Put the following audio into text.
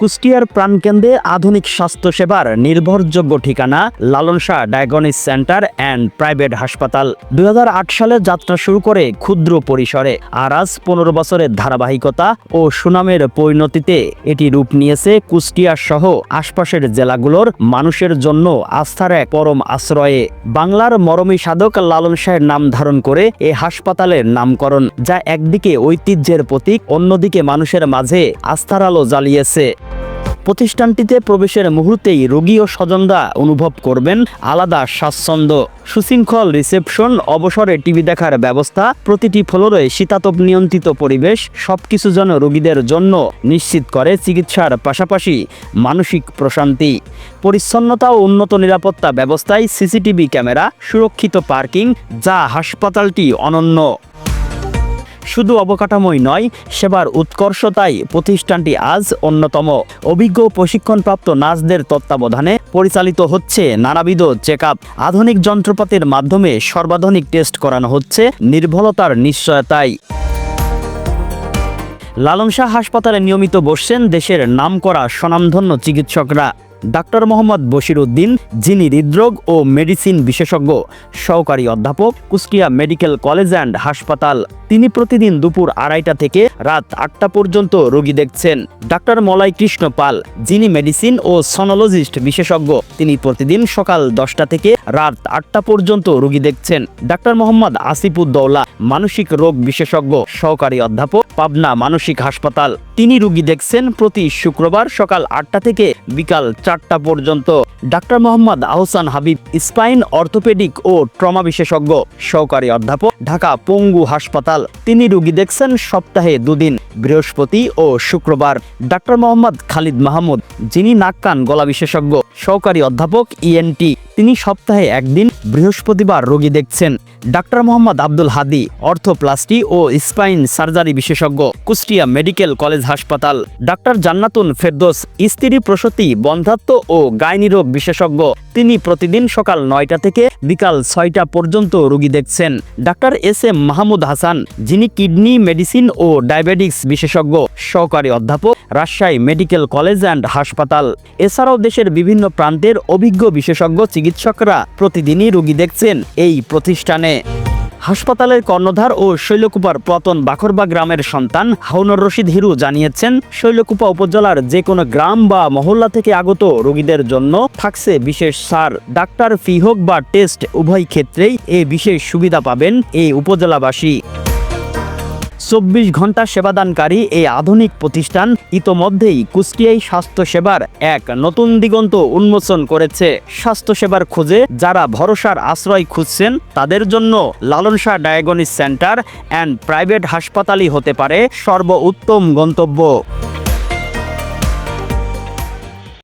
কুষ্টিয়ার প্রাণকেন্দ্রে আধুনিক স্বাস্থ্যসেবার নির্ভরযোগ্য ঠিকানা Lalon Shah diagnostic centre and private হাসপাতাল। দু হাজার আট সালে যাত্রা শুরু করে ক্ষুদ্র পরিসরে আর আজ পনেরো বছরের ধারাবাহিকতা ও সুনামের পরিণতিতে এটি রূপ নিয়েছে কুষ্টিয়া সহ আশপাশের জেলাগুলোর মানুষের জন্য আস্থার এক পরম আশ্রয়ে। বাংলার মরমী সাধক লালন শাহের নাম ধারণ করে এ হাসপাতালের নামকরণ, যা একদিকে ঐতিহ্যের প্রতীক, অন্যদিকে মানুষের মাঝে আস্থার আলো জ্বালিয়েছে। প্রতিষ্ঠানটিতে প্রবেশের মুহূর্তেই রোগী ও স্বজনরা অনুভব করবেন আলাদা স্বাচ্ছন্দ্য। সুশৃঙ্খল রিসেপশন, অবসরে টিভি দেখার ব্যবস্থা, প্রতিটি ফ্লোরে শীতাতপ নিয়ন্ত্রিত পরিবেশ, সবকিছু যেন রোগীদের জন্য নিশ্চিত করে চিকিৎসার পাশাপাশি মানসিক প্রশান্তি। পরিচ্ছন্নতা ও উন্নত নিরাপত্তা ব্যবস্থায় সিসিটিভি ক্যামেরা, সুরক্ষিত পার্কিং, যা হাসপাতালটি অনন্য। শুধু অবকাঠামোই নয়, সেবার উৎকর্ষতাই প্রতিষ্ঠানটি আজ অন্যতম। অভিজ্ঞ প্রশিক্ষণপ্রাপ্ত নার্সদের তত্ত্বাবধানে পরিচালিত হচ্ছে নানাবিধ চেক আধুনিক যন্ত্রপাতির মাধ্যমে সর্বাধুনিক টেস্ট করানো হচ্ছে নির্ভলতার নিশ্চয়তায় লালন শাহ হাসপাতালে নিয়মিত বসছেন দেশের নামকরা স্বনামধন্য চিকিৎসকরা। ডাক্তার মোহাম্মদ বশির উদ্দিন যিনি হৃদরোগ ও মেডিসিন বিশেষজ্ঞ, সহকারী অধ্যাপক, কুষ্টিয়া মেডিকেল কলেজ অ্যান্ড হাসপাতাল। তিনি প্রতিদিন দুপুর আড়াইটা থেকে রাত আটটা পর্যন্ত রোগী দেখছেন। ডাক্তার মলাই কৃষ্ণ পাল, যিনি মেডিসিন ও সনোলজিস্ট বিশেষজ্ঞ, তিনি প্রতিদিন সকাল দশটা থেকে রাত আটটা পর্যন্ত রোগী দেখছেন। ডাক্তার মোহাম্মদ আসিফুদ্দৌলা, মানসিক রোগ বিশেষজ্ঞ, সহকারী অধ্যাপক, পাবনা মানসিক হাসপাতাল। তিনি রোগী দেখছেন প্রতি শুক্রবার সকাল আটটা থেকে বিকাল চারটা পর্যন্ত। ডাক্তার মোহাম্মদ আহসান হাবিব, স্পাইন অর্থোপেডিক ও ট্রমা বিশেষজ্ঞ, সহকারী অধ্যাপক, ঢাকা পঙ্গু হাসপাতাল। তিনি রুগী দেখছেন সপ্তাহে দুদিন, বৃহস্পতি ও শুক্রবার। ডাক্তার মোহাম্মদ খালিদ মাহমুদ, যিনি নাক কান গলা বিশেষজ্ঞ, সহকারী অধ্যাপক ইএনটি তিনি সপ্তাহে একদিন, বৃহস্পতিবার রোগী দেখছেন। ডাক্তার মোহাম্মদ আব্দুল হাদি, অর্থোপ্লাস্টি ও স্পাইন সার্জারি বিশেষজ্ঞ, কুষ্টিয়া মেডিকেল কলেজ হাসপাতাল। ডাক্তার জান্নাতুন ফেরদোস, স্ত্রী প্রসূতি, বন্ধাত্ম ও গাইনি রোগ বিশেষজ্ঞ। তিনি প্রতিদিন সকাল নয়টা থেকে বিকাল ছয়টা পর্যন্ত রোগী দেখছেন। ডাক্তার এস এম মাহমুদ হাসান, যিনি কিডনি মেডিসিন ও ডায়াবেটিক্স বিশেষজ্ঞ, সহকারী অধ্যাপক, রাজশাহী মেডিকেল কলেজ অ্যান্ড হাসপাতাল। এছাড়াও দেশের বিভিন্ন প্রান্তের অভিজ্ঞ বিশেষজ্ঞ চিকিৎসকরা প্রতিদিনই রোগী দেখছেন এই প্রতিষ্ঠানে। হাসপাতালের কর্ণধার ও শৈলকুপার পতন বাখরবা গ্রামের সন্তান হাউনর রশিদ হিরু জানিয়েছেন, শৈলকুপা উপজেলার যে কোনো গ্রাম বা মহল্লা থেকে আগত রোগীদের জন্য থাকছে বিশেষ সার। ডাক্তার ফি হোক বা টেস্ট, উভয় ক্ষেত্রেই এ বিশেষ সুবিধা পাবেন এই উপজেলাবাসী। চব্বিশ ঘণ্টা সেবাদানকারী এই আধুনিক প্রতিষ্ঠান ইতোমধ্যেই কুষ্টিয়ায় স্বাস্থ্যসেবার এক নতুন দিগন্ত উন্মোচন করেছে। স্বাস্থ্যসেবার খোঁজে যারা ভরসার আশ্রয় খুঁজছেন, তাদের জন্য Lalon Shah diagnostic centre and private হাসপাতালই হতে পারে সর্বোত্তম গন্তব্য।